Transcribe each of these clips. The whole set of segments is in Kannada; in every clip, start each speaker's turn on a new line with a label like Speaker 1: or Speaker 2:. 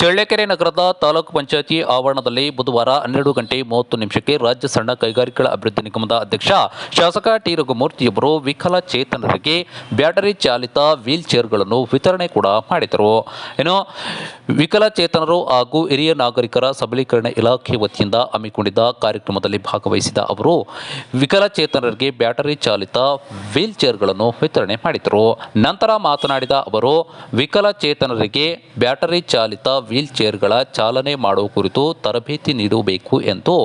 Speaker 1: ಚಳ್ಳಕೆರೆ ನಗರದ ತಾಲೂಕು ಪಂಚಾಯತಿ ಆವರಣದಲ್ಲಿ ಬುಧವಾರ ಹನ್ನೆರಡು ಗಂಟೆ ಮೂವತ್ತು ನಿಮಿಷಕ್ಕೆ ರಾಜ್ಯ ಸಣ್ಣ ಕೈಗಾರಿಕೆಗಳ ಅಭಿವೃದ್ಧಿ ನಿಗಮದ ಅಧ್ಯಕ್ಷ ಶಾಸಕ ಟಿ ರಘುಮೂರ್ತಿಯವರು ವಿಕಲಚೇತನರಿಗೆ ಬ್ಯಾಟರಿ ಚಾಲಿತ ವೀಲ್ ಚೇರ್ಗಳನ್ನು ವಿತರಣೆ ಕೂಡ ಮಾಡಿದರು. ಏನು ವಿಕಲಚೇತನರು ಹಾಗೂ ಹಿರಿಯ ನಾಗರಿಕರ ಸಬಲೀಕರಣ ಇಲಾಖೆ ವತಿಯಿಂದ ಹಮ್ಮಿಕೊಂಡಿದ್ದ ಕಾರ್ಯಕ್ರಮದಲ್ಲಿ ಭಾಗವಹಿಸಿದ ಅವರು ವಿಕಲಚೇತನರಿಗೆ ಬ್ಯಾಟರಿ ಚಾಲಿತ ವೀಲ್ ಚೇರ್ಗಳನ್ನು ವಿತರಣೆ ಮಾಡಿದರು. ನಂತರ ಮಾತನಾಡಿದ ಅವರು ವಿಕಲಚೇತನರಿಗೆ ಬ್ಯಾಟರಿ ಚಾಲಿತ ವೀಲ್ ಚೇರ್ಗಳ ಚಾಲನೆ ಮಾಡುವ ಕುರಿತು ತರಬೇತಿ ನೀಡಬೇಕು ಎಂದು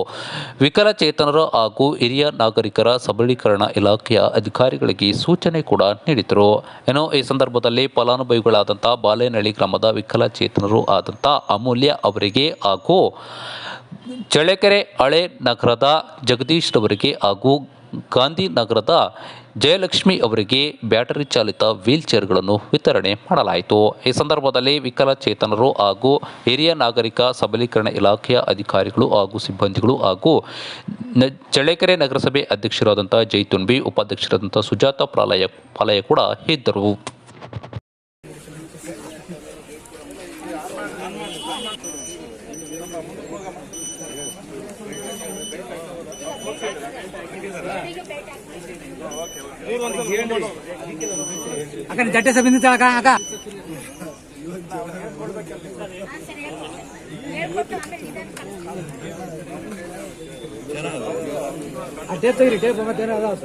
Speaker 1: ವಿಕಲಚೇತನರ ಹಾಗೂ ಹಿರಿಯ ನಾಗರಿಕರ ಸಬಲೀಕರಣ ಇಲಾಖೆಯ ಅಧಿಕಾರಿಗಳಿಗೆ ಸೂಚನೆ ಕೂಡ ನೀಡಿದರು. ಏನೋ ಈ ಸಂದರ್ಭದಲ್ಲಿ ಫಲಾನುಭವಿಗಳಾದಂಥ ಬಾಲೇನಹಳ್ಳಿ ಗ್ರಾಮದ ವಿಕಲಚೇತನರು ಆದಂಥ ಅಮೂಲ್ಯ ಅವರಿಗೆ ಹಾಗೂ ಚಳ್ಳಕೆರೆ ಹಳೆ ನಗರದ ಜಗದೀಶ್ ರವರಿಗೆ ಹಾಗೂ ಗಾಂಧಿನಗರದ ಜಯಲಕ್ಷ್ಮಿ ಅವರಿಗೆ ಬ್ಯಾಟರಿ ಚಾಲಿತ ವೀಲ್ ಚೇರ್ಗಳನ್ನು ವಿತರಣೆ ಮಾಡಲಾಯಿತು. ಈ ಸಂದರ್ಭದಲ್ಲಿ ವಿಕಲಚೇತನರು ಹಾಗೂ ಹಿರಿಯ ನಾಗರಿಕ ಸಬಲೀಕರಣ ಇಲಾಖೆಯ ಅಧಿಕಾರಿಗಳು ಹಾಗೂ ಸಿಬ್ಬಂದಿಗಳು ಹಾಗೂ ಚಳ್ಳಕೆರೆ ನಗರಸಭೆ ಅಧ್ಯಕ್ಷರಾದಂಥ ಜೈತುನ್ಬಿ ಉಪಾಧ್ಯಕ್ಷರಾದಂಥ ಸುಜಾತ ಪ್ರಾಲಯ ಪಾಲಯ ಕೂಡ ಇದ್ದರು.
Speaker 2: ಅಕ್ಕ ಜಟ್ಟೆ ಬಿಂದಿತ್ತ ಅಕ್ಕ. ಅಕ್ಕ ಟೇಪ್ ತೆಗಿರಿ ಟೇಪ್ ಮತ್ತೇನೋ ಅದಾವ.